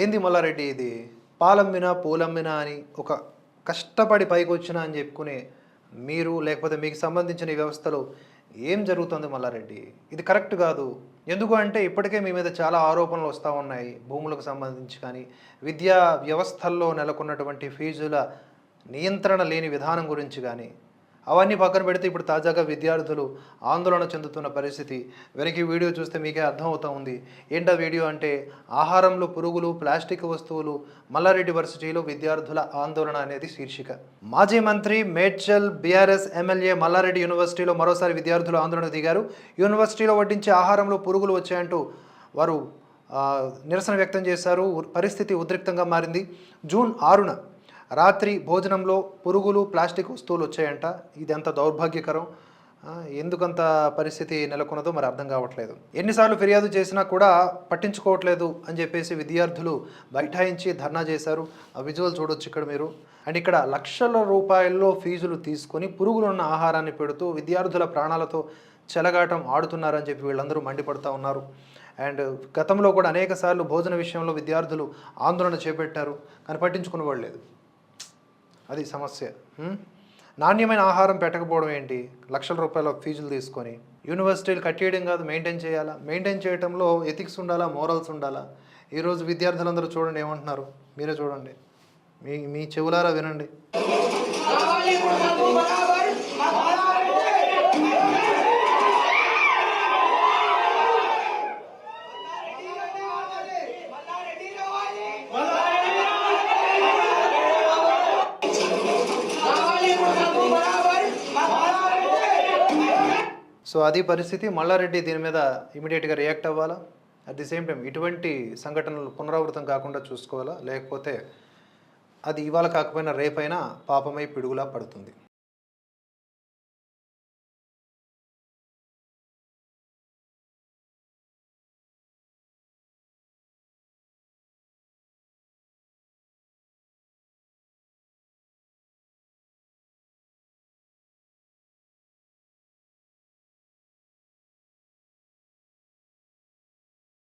ఏంది మల్లారెడ్డి ఇది? పాలమ్మినా పూలమ్మినా అని ఒక కష్టపడి పైకి వచ్చినా అని చెప్పుకునే మీరు లేకపోతే మీకు సంబంధించిన ఈ వ్యవస్థలో ఏం జరుగుతుంది మల్లారెడ్డి? ఇది కరెక్ట్ కాదు. ఎందుకు అంటే ఇప్పటికే మీ మీద చాలా ఆరోపణలు వస్తూ ఉన్నాయి. భూములకు సంబంధించి కానీ విద్యా వ్యవస్థల్లో నెలకొన్నటువంటి ఫీజుల నియంత్రణ లేని విధానం గురించి కానీ అవన్నీ పక్కన పెడితే ఇప్పుడు తాజాగా విద్యార్థులు ఆందోళన చెందుతున్న పరిస్థితి. వెనక్కి వీడియో చూస్తే మీకే అర్థమవుతా ఉంది. ఏంటా వీడియో అంటే ఆహారంలో పురుగులు ప్లాస్టిక్ వస్తువులు మల్లారెడ్డి వర్సిటీలో విద్యార్థుల ఆందోళన అనేది శీర్షిక. మాజీ మంత్రి మేడ్చల్ బీఆర్ఎస్ ఎమ్మెల్యే మల్లారెడ్డి యూనివర్సిటీలో మరోసారి విద్యార్థులు ఆందోళనకు దిగారు. యూనివర్సిటీలో వడ్డించే ఆహారంలో పురుగులు వచ్చాయంటూ వారు నిరసన వ్యక్తం చేశారు. పరిస్థితి ఉద్రిక్తంగా మారింది. జూన్ ఆరున రాత్రి భోజనంలో పురుగులు ప్లాస్టిక్ వస్తువులు వచ్చాయంట. ఇది ఎంత దౌర్భాగ్యకరం ఎందుకంత పరిస్థితి నెలకొన్నదో మరి అర్థం కావట్లేదు. ఎన్నిసార్లు ఫిర్యాదు చేసినా కూడా పట్టించుకోవట్లేదు అని చెప్పేసి విద్యార్థులు బైఠాయించి ధర్నా చేశారు. ఆ విజువల్ చూడొచ్చు ఇక్కడ మీరు. అండ్ ఇక్కడ లక్షల రూపాయల్లో ఫీజులు తీసుకొని పురుగులున్న ఆహారాన్ని పెడుతూ విద్యార్థుల ప్రాణాలతో చెలగాటం ఆడుతున్నారని చెప్పి వీళ్ళందరూ మండిపడుతూ ఉన్నారు. అండ్ గతంలో కూడా అనేక సార్లు భోజన విషయంలో విద్యార్థులు ఆందోళన చేపట్టారు. కానీ పట్టించుకునే వాళ్ళు లేదు. అది సమస్య. నాణ్యమైన ఆహారం పెట్టకపోవడం ఏంటి? లక్షల రూపాయల ఫీజులు తీసుకొని. యూనివర్సిటీలు కట్టేయడం కాదు మెయింటైన్ చేయాలా? మెయింటైన్ చేయడంలో ఎథిక్స్ ఉండాలా? మోరల్స్ ఉండాలా? ఈరోజు విద్యార్థులందరూ చూడండి ఏమంటున్నారు? మీరే చూడండి. మీ మీ చెవులారా వినండి. సో అది పరిస్థితి మల్లారెడ్డి దీని మీద ఇమీడియట్గా రియాక్ట్ అవ్వాలా? అట్ ది సేమ్ టైం ఇటువంటి సంఘటనలు పునరావృతం కాకుండా చూసుకోవాలా? లేకపోతే అది ఇవాళ కాకపోయినా రేపైనా పాపమై పిడుగులా పడుతుంది.